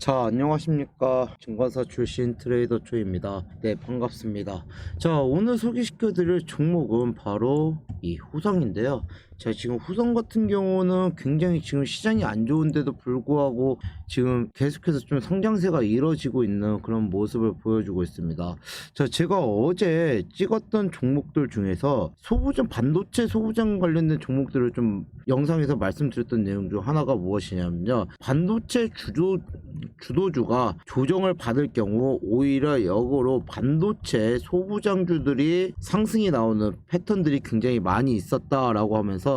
자 안녕하십니까. 증권사 출신 트레이더 초입니다. 네 반갑습니다. 자 오늘 소개시켜 드릴 종목은 바로 이 후성인데요 자 지금 후성 같은 경우는 굉장히 지금 시장이 안 좋은데도 불구하고 지금 계속해서 좀 성장세가 이뤄지고 있는 그런 모습을 보여주고 있습니다. 자 제가 어제 찍었던 종목들 중에서 소부장 반도체 소부장 관련된 종목들을 좀 영상에서 말씀드렸던 내용 중 하나가 무엇이냐면요. 반도체 주도 주도주가 조정을 받을 경우 오히려 역으로 반도체 소부장주들이 상승이 나오는 패턴들이 굉장히 많이 있었다라고 하면서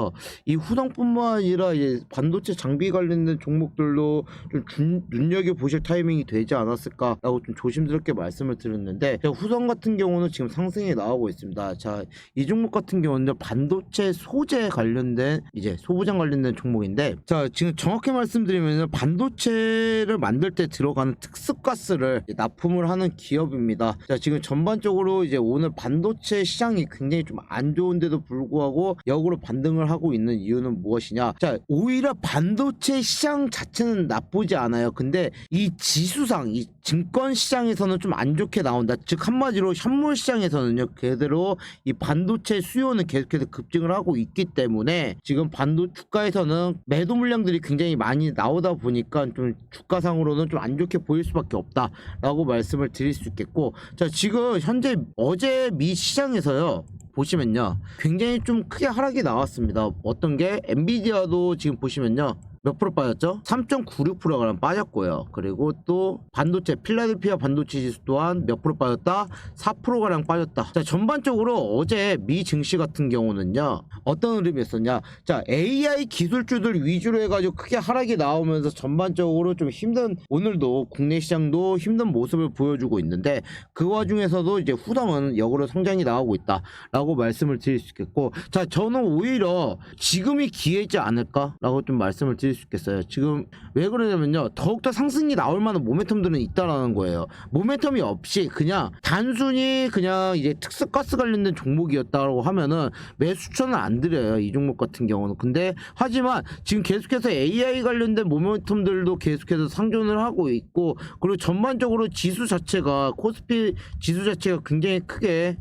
이 후성뿐만 아니라 이제 반도체 장비 관련된 종목들도 좀 준- 눈여겨 보실 타이밍이 되지 않았을까라고 좀 조심스럽게 말씀을 드렸는데 자, 후성 같은 경우는 지금 상승이 나오고 있습니다. 자, 이 종목 같은 경우는 반도체 소재 관련된 이제 소부장 관련된 종목인데 자 지금 정확히 말씀드리면 반도체를 만들 때 들어가는 특수가스를 납품을 하는 기업입니다. 자 지금 전반적으로 이제 오늘 반도체 시장이 굉장히 좀 안 좋은데도 불구하고 역으로 반등을 하고 있는 이유는 무엇이냐? 자 오히려 반도체 시장 자체는 나쁘지 않아요. 근데 이 지수상 이 증권 시장에서는 좀 안 좋게 나온다. 즉 한마디로 현물 시장에서는요 그대로 이 반도체 수요는 계속해서 급증을 하고 있기 때문에 지금 반도 주가에서는 매도 물량들이 굉장히 많이 나오다 보니까 좀 주가상으로는 좀 안 좋게 보일 수밖에 없다라고 말씀을 드릴 수 있겠고 자 지금 현재 어제 미 시장에서요 보시면요 굉장히 좀 크게 하락이 나왔습니다. 어떤 게? 엔비디아도 지금 보시면요 몇 프로 빠졌죠? 3.96%가 빠졌고요. 그리고 또 반도체 필라델피아 반도체 지수 또한 몇 프로 빠졌다? 4%가량 빠졌다. 자, 전반적으로 어제 미 증시 같은 경우는요. 어떤 흐름이었었냐? 자, AI 기술주들 위주로 해 가지고 크게 하락이 나오면서 전반적으로 좀 힘든 오늘도 국내 시장도 힘든 모습을 보여주고 있는데 그 와중에서도 이제 후성은 역으로 성장이 나오고 있다라고 말씀을 드릴 수 있겠고 자, 저는 오히려 지금이 기회지 않을까라고 좀 말씀을 드릴 수 있겠어요. 지금 왜 그러냐면요. 더욱더 상승이 나올 만한 모멘텀들은 있다라는 거예요. 모멘텀이 없이 그냥 단순히 그냥 이제 특수 가스 관련된 종목이었다고 하면은 매수 추천은 안 드려요. 이 종목 같은 경우는. 근데 하지만 지금 계속해서 AI 관련된 모멘텀들도 계속해서 상존을 하고 있고 그리고 전반적으로 지수 자체가 코스피 지수 자체가 굉장히 크게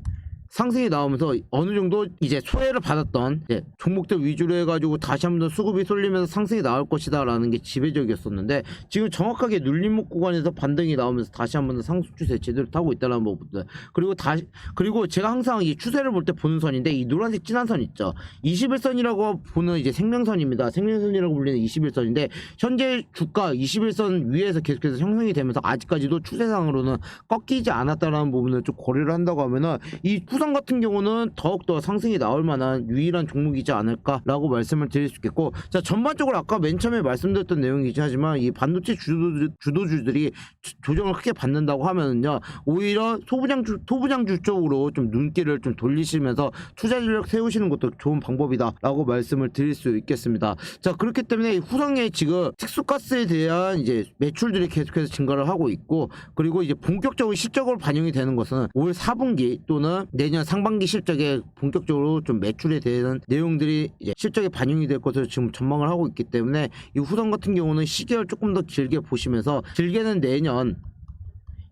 상승이 나오면서 어느 정도 이제 소외를 받았던 이제 종목들 위주로 해가지고 다시 한번 더 수급이 쏠리면서 상승이 나올 것이다라는 게 지배적이었었는데 지금 정확하게 눌림목 구간에서 반등이 나오면서 다시 한번 더 상승 추세 제대로 타고 있다는 부분들 그리고 다시 그리고 제가 항상 이 추세를 볼 때 보는 선인데 이 노란색 진한 선 있죠. 21선이라고 보는 이제 생명선입니다. 생명선이라고 불리는 21선인데 현재 주가 21선 위에서 계속해서 형성이 되면서 아직까지도 추세상으로는 꺾이지 않았다라는 부분을 좀 고려를 한다고 하면은 이 후성 같은 경우는 더욱더 상승이 나올 만한 유일한 종목이지 않을까라고 말씀을 드릴 수 있겠고 자 전반적으로 아까 맨 처음에 말씀드렸던 내용이긴 하지만 이 반도체 주도주, 주도주들이 주- 조정을 크게 받는다고 하면은요 오히려 소부장주 소부장주 쪽으로 좀 눈길을 좀 돌리시면서 투자 전략 세우시는 것도 좋은 방법이다라고 말씀을 드릴 수 있겠습니다. 자 그렇기 때문에 이 후성의 지금 특수가스에 대한 이제 매출들이 계속해서 증가를 하고 있고 그리고 이제 본격적으로 실적으로 반영이 되는 것은 올 4분기 또는 내년 상반기 실적에 본격적으로 좀 매출에 대한 내용들이 실적에 반영이 될 것으로 지금 전망을 하고 있기 때문에 이 후성 같은 경우는 시계를 조금 더 길게 보시면서 길게는 내년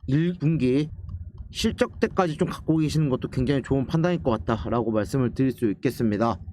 1분기 실적 때까지 좀 갖고 계시는 것도 굉장히 좋은 판단일 것 같다라고 말씀을 드릴 수 있겠습니다.